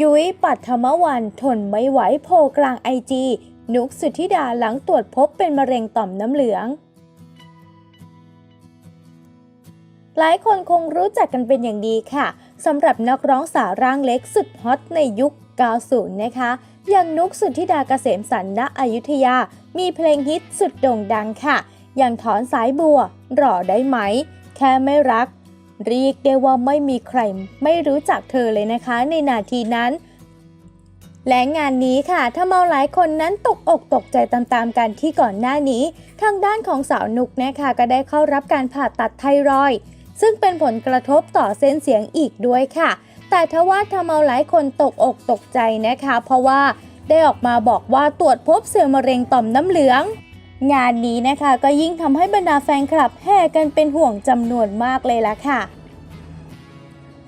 ยุ้ยปัทมวันทนไม่ไหวโผล่กลางไอจีนุกสุธิดาหลังตรวจพบเป็นมะเร็งต่อมน้ำเหลือง หลายคนคงรู้จักกันเป็นอย่างดีค่ะสำหรับนักร้องสาวร่างเล็กสุดฮอตในยุค 90 นะคะ อย่างนุกสุธิดาเกษมสันณอยุธยา มีเพลงฮิตสุดโด่งดังค่ะ อย่างถอนสายบัว รอได้ไหม แค่ไม่รัก เรียกได้ว่าไม่มีใครไม่รู้จักเธอเลยนะคะ ในนาทีนั้น และงานนี้ค่ะถ้าเมาหลายคนนั้นตกอกตกใจตามๆกันที่ก่อนหน้านี้ ทางด้านของสาวนุกนะคะก็ได้เข้ารับการผ่าตัดไทรอยซึ่งเป็นผลกระทบต่อเส้นเสียงอีกด้วยค่ะ แต่ทว่าทำเอาหลายคนตกอกตกใจนะคะ เพราะว่าได้ออกมาบอกว่าตรวจพบเซลล์มะเร็งต่อมน้ำเหลือง งานนี้นะคะก็ยิ่งทำให้บรรดาแฟนคลับแห่กันเป็นห่วงจำนวนมากเลยละค่ะ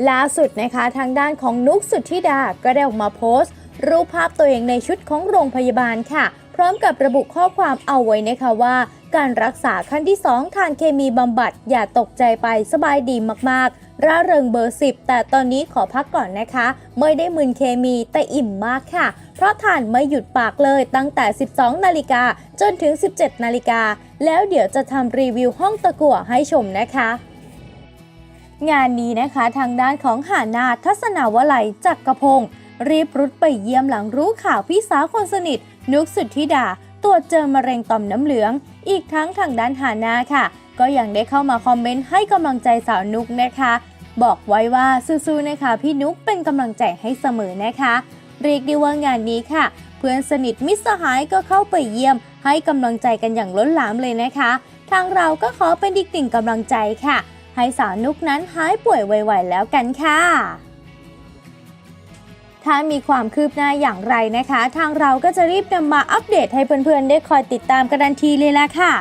ล่าสุดนะคะทางด้านของนุกสุทธิดาก็ได้ออกมาโพสต์ รูปภาพตัวเองในชุดของโรงพยาบาลค่ะ ร้อมกับระบุข้อความเอาไว้นะคะว่า การรักษาขั้นที่ 2 ทานเคมีบำบัดอย่าตกใจไปสบายดีมากๆ ร่าเริงเบอร์ 10 แต่ตอนนี้ขอพักก่อนนะคะ ไม่ได้มึนเคมีแต่อิ่มมากค่ะ เพราะทานไม่หยุดปากเลยตั้งแต่ 12 นาฬิกาจนถึง 17 นาฬิกา แล้วเดี๋ยวจะทำรีวิวห้องตะกั่วให้ชมนะคะงานนี้นะคะทางด้านของหานาถทัศนาวลัยจักกรพงศ์รีบรุดไปเยี่ยมหลังรู้ข่าวพี่สาวคนสนิท นุกสุทธิดาตรวจเจอมะเร็งต่อมน้ำเหลือง อีกทั้งทางด้านหานาค่ะ ก็ยังได้เข้ามาคอมเมนต์ให้กำลังใจสาวนุกนะคะ บอกไว้ว่าสู้ๆนะคะ พี่นุกเป็นกำลังใจให้เสมอนะคะ เรียกได้ว่างานนี้ค่ะ เพื่อนสนิทมิตรสหายก็เข้าไปเยี่ยม ให้กำลังใจกันอย่างล้นหลามเลยนะคะ ทางเราก็ขอเป็นอีกหนึ่งกำลังใจค่ะ ให้สาวนุกนั้นหายป่วยไวๆแล้วกันค่ะ ถ้ามีความคืบหน้าอย่างไรนะคะ ทางเราก็จะรีบนำมาอัปเดตให้เพื่อนๆ ได้คอยติดตามกันทันทีเลยละค่ะ